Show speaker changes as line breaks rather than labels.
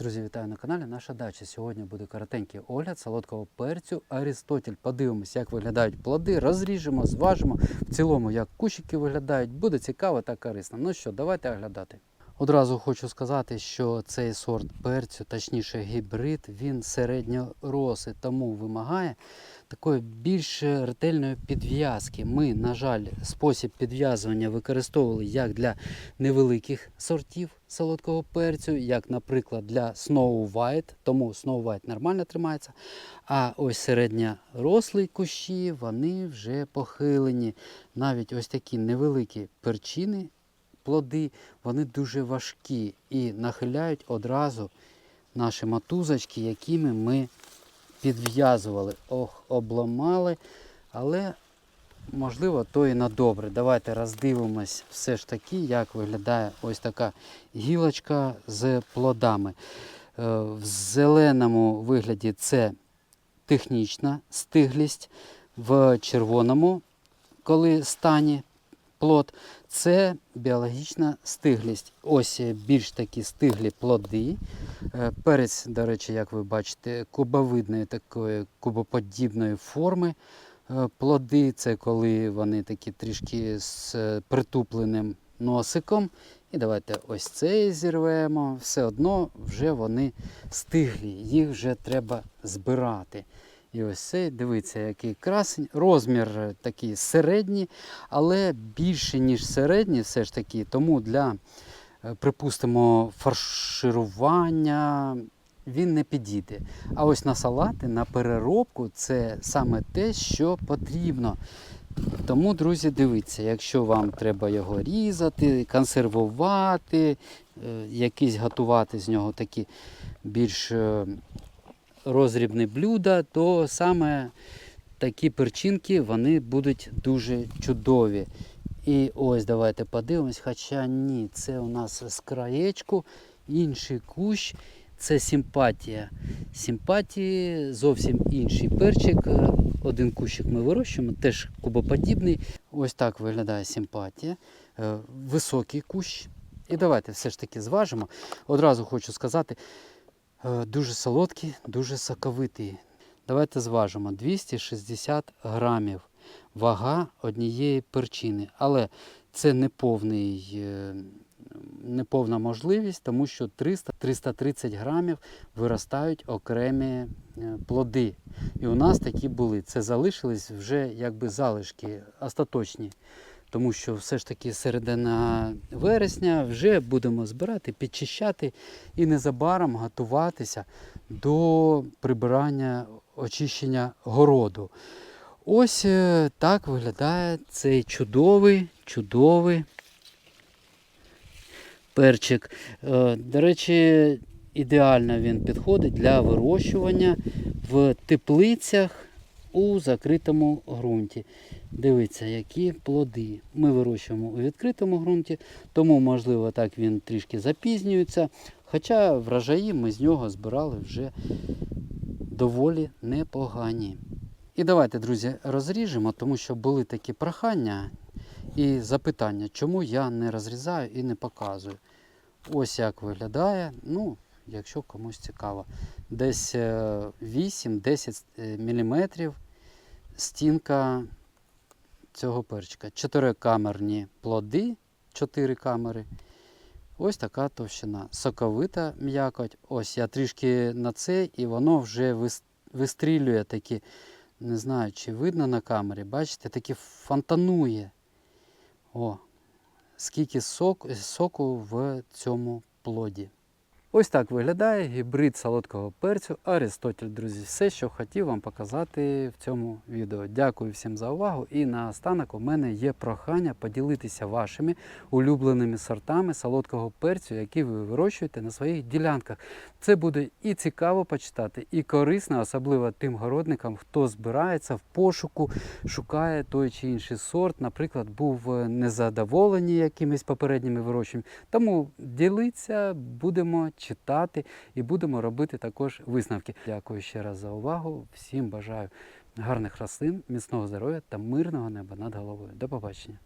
Друзі, вітаю на каналі Наша дача. Сьогодні буде коротенький огляд солодкого перцю Арістотель. Подивимось, як виглядають плоди, розріжемо, зважимо. В цілому, як кущики виглядають. Буде цікаво та корисно. Ну що, давайте оглядати. Одразу хочу сказати, що цей сорт перцю, точніше гібрид, він середньорослий, тому вимагає такої більш ретельної підв'язки. Ми, на жаль, спосіб підв'язування використовували як для невеликих сортів солодкого перцю, як, наприклад, для Snow White, тому Snow White нормально тримається. А ось середньорослі кущі, вони вже похилені. Навіть ось такі невеликі перчини, плоди, вони дуже важкі і нахиляють одразу наші матузочки, якими ми підв'язували. Ох, обламали, але можливо то і на добре. Давайте роздивимось все ж таки, як виглядає ось така гілочка з плодами. Е, В зеленому вигляді це технічна стиглість, в червоному, коли стані плод, це біологічна стиглість. Ось е, більш такі стиглі плоди. Е, Перець, до речі, як ви бачите, кубовидної такої кубоподібної форми. Е, Плоди це коли вони такі трішки з притупленим носиком. І давайте ось цей зірвемо. Все одно вже вони стиглі, їх вже треба збирати. І ось цей, дивіться, який красень. Розмір е, такий середній, але більше, ніж середній, все ж таки. Тому для, е, припустимо, фарширування він не підійде. А ось на салати, на переробку це саме те, що потрібно. Тому, друзі, дивіться, якщо вам треба його різати, консервувати, е, якісь готувати з нього такі більш розрібні блюда, то саме такі перчинки вони будуть дуже чудові. І ось давайте подивимось, хоча ні, це у нас з краєчку, інший кущ. Це симпатія. Симпатії зовсім інший перчик. Один кущик ми вирощуємо, теж кубоподібний. Ось так виглядає симпатія. Е, Високий кущ. І давайте все ж таки зважимо. Одразу хочу сказати, дуже солодкий, дуже соковитий. Давайте зважимо 260 грамів. Вага однієї перчини. Але це не повний. е, неповна можливість, тому що 300-330 грамів виростають окремі е, плоди. І у нас такі були. Це залишились вже якби залишки остаточні. Тому що все ж таки середина вересня вже будемо збирати, підчищати і незабаром готуватися до прибирання очищення городу. Ось е, так виглядає цей чудовий, чудовий перчик. Е, До речі, ідеально він підходить для вирощування в теплицях у закритому ґрунті. Дивіться, які плоди. Ми вирощуємо у відкритому ґрунті, тому, можливо, так він трішки запізнюється. Хоча врожаї ми з нього збирали вже доволі непогані. І давайте, друзі, розріжемо, тому що були такі прохання і запитання, чому я не розрізаю і не показую. Ось як виглядає. Ну, якщо комусь цікаво. Десь е, 8-10 мм стінка цього перчика. Чотирикамерні плоди, 4 камери. Ось така товщина. Соковита м'якоть. Ось я трішки на це, і воно вже вистрілює такі, не знаю, чи видно на камері. Бачите, такі фонтанує. О, скільки сок, соку в цьому плоді. Ось так виглядає гібрид солодкого перцю Аристотель, друзі. Все, що хотів вам показати в цьому відео. Дякую всім за увагу. І наостанок у мене є прохання поділитися вашими улюбленими сортами солодкого перцю, які ви вирощуєте на своїх ділянках. Це буде і цікаво почитати, і корисно, особливо тим городникам, хто збирається в пошуку, шукає той чи інший сорт. Наприклад, був е, незадоволений якимись попередніми вирощеннями. Тому ділиться, будемо читати і будемо робити також висновки. Дякую ще раз за увагу. Всім бажаю гарних рослин, міцного здоров'я та мирного неба над головою. До побачення.